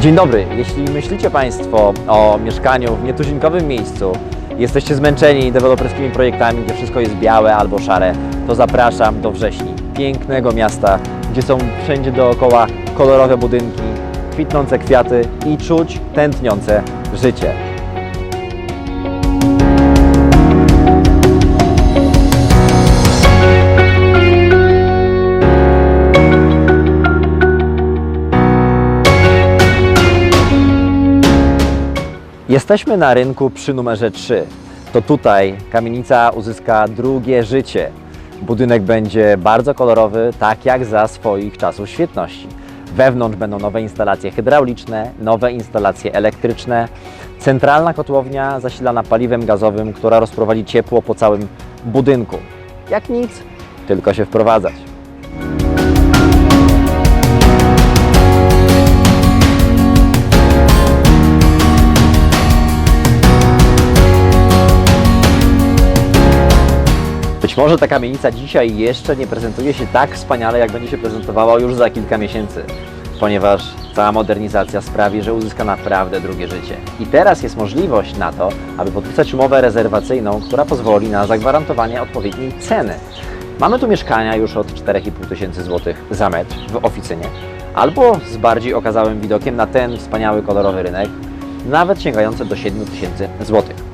Dzień dobry. Jeśli myślicie Państwo o mieszkaniu w nietuzinkowym miejscu, jesteście zmęczeni deweloperskimi projektami, gdzie wszystko jest białe albo szare, to zapraszam do Wrześni, pięknego miasta, gdzie są wszędzie dookoła kolorowe budynki, kwitnące kwiaty i czuć tętniące życie. Jesteśmy na rynku przy numerze 3. To tutaj kamienica uzyska drugie życie. Budynek będzie bardzo kolorowy, tak jak za swoich czasów świetności. Wewnątrz będą nowe instalacje hydrauliczne, nowe instalacje elektryczne, centralna kotłownia zasilana paliwem gazowym, która rozprowadzi ciepło po całym budynku. Jak nic, tylko się wprowadzać. Może ta kamienica dzisiaj jeszcze nie prezentuje się tak wspaniale, jak będzie się prezentowała już za kilka miesięcy, ponieważ cała modernizacja sprawi, że uzyska naprawdę drugie życie. I teraz jest możliwość na to, aby podpisać umowę rezerwacyjną, która pozwoli na zagwarantowanie odpowiedniej ceny. Mamy tu mieszkania już od 4,5 tysięcy złotych za metr w oficynie, albo z bardziej okazałym widokiem na ten wspaniały kolorowy rynek, nawet sięgające do 7 tysięcy złotych.